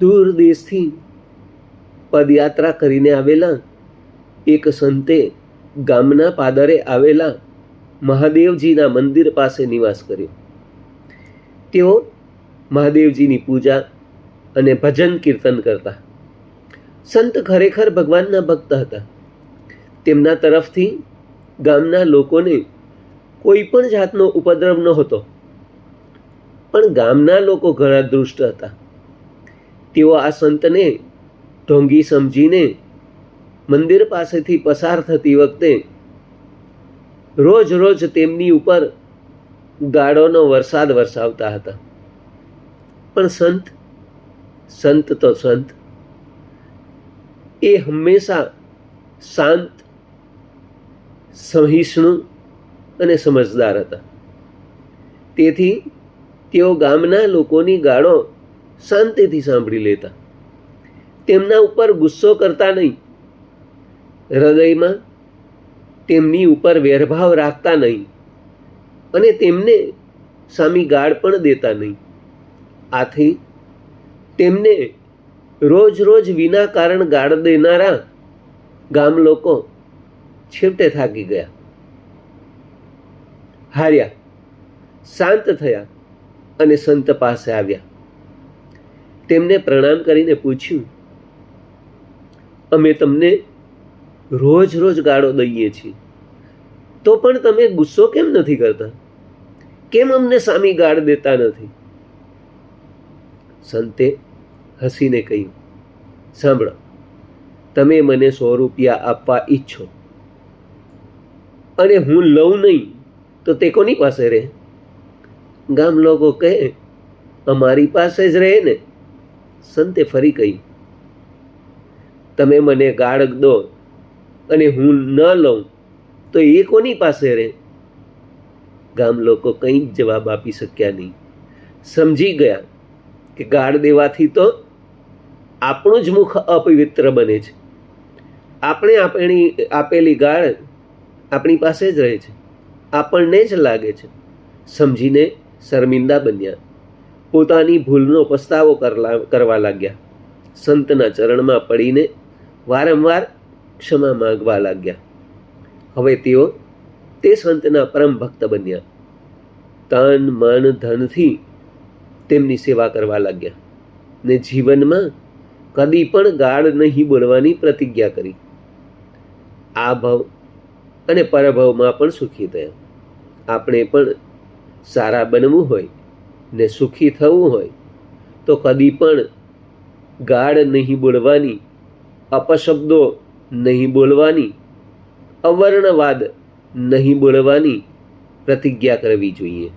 દૂર દેશથી પદયાત્રા કરીને આવેલા એક સંતે ગામના પાદરે આવેલા મહાદેવજીના મંદિર પાસે નિવાસ કર્યો. તેઓ મહાદેવજીની પૂજા અને ભજન કીર્તન કરતા. સંત ખરેખર ભગવાનના ભક્ત હતા. તેમના તરફથી ગામના લોકોને કોઈ પણ જાતનો ઉપદ્રવ નહોતો. પણ ગામના લોકો ઘણા દુષ્ટ હતા. તેઓ આ સંતને ઢોંગી સમજીને મંદિર પાસેથી પસાર થતી વખતે રોજ રોજ તેમની ઉપર ગાળોનો વરસાદ વરસાવતા હતા. પણ સંત સંત તો સંત, એ હંમેશા શાંત, સહિષ્ણુ અને સમજદાર હતા. તેથી તેઓ ગામના લોકોની ગાળો શાંતિથી સાંભળી લેતા. તેમના ઉપર ગુસ્સો કરતા નહીં. હૃદયમાં તેમની ઉપર વેરભાવ રાખતા નહીં અને તેમને સામી ગાળ પણ દેતા નહીં. આથી તેમને રોજ રોજ વિના કારણ ગાળ દેનારા ગામ લોકો છેવટે થાકી ગયા. હાર્યા, શાંત થયા અને સંત પાસે આવ્યા. તેમને પ્રણામ કરીને પૂછ્યું, અમે તમને રોજ રોજ ગાળો દઈએ છીએ. તો પણ તમે ગુસ્સો કેમ નથી કરતા? કેમ અમને સામી ગાળ દેતા નથી? સંતે હસીને કહ્યું, સાંભળો, તમે મને સો રૂપિયા આપવા ઈચ્છો. અને હું લઉં નહીં, તો તે કોની પાસે રહે? ગામ લોકો કહે, અમારી પાસે જ રહે ને. સંતે ફરી કહ્યું તમે મને ગાળ દો અને હું ન લઉં તો એ કોની પાસે રહે? ગામ લોકો કંઈ જ જવાબ આપી શક્યા નહીં. સમજી ગયા કે ગાળ દેવાથી તો આપણું જ મુખ અપવિત્ર બને છે. આપણે આપણી, આપેલી ગાળ આપણી પાસે જ રહે છે. આપણને જ લાગે છે. સમજીને શર્મિંદા બન્યા. પોતાની ભૂલનો પસ્તાવો કરવા લાગ્યા. સંતના ચરણમાં પડીને વારંવાર ક્ષમા માંગવા લાગ્યા. હવે તેઓ તે સંતના પરમ ભક્ત બન્યા. તન, મન, ધનથી તેમની સેવા કરવા લાગ્યા ને જીવનમાં કદી પણ ગાળ નહીં બોલવાની પ્રતિજ્ઞા કરી. આ ભાવ અને પરભવમાં પણ સુખી થયા. આપણે પણ સારા બનવું હોય ને સુખી થવું હોય, તો કદી પણ ગાળ નહીં બોલવાની, અપશબ્દો નહીં બોલવાની, અવર્ણવાદ નહીં બોલવાની પ્રતિજ્ઞા કરવી જોઈએ.